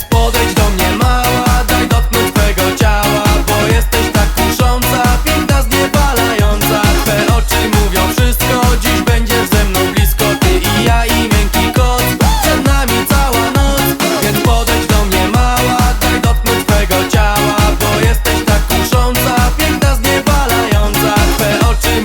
Więc podejdź do mnie mała, daj dotknąć twego ciała Bo jesteś tak kusząca, piękna zniewalająca. Twe oczy mówią wszystko, dziś będziesz ze mną blisko. Ty i ja i miękki kot, przed nami cała noc. Więc podejdź do mnie mała, daj dotknąć twego ciała Bo jesteś tak kusząca, piękna zniewalająca. Twe oczy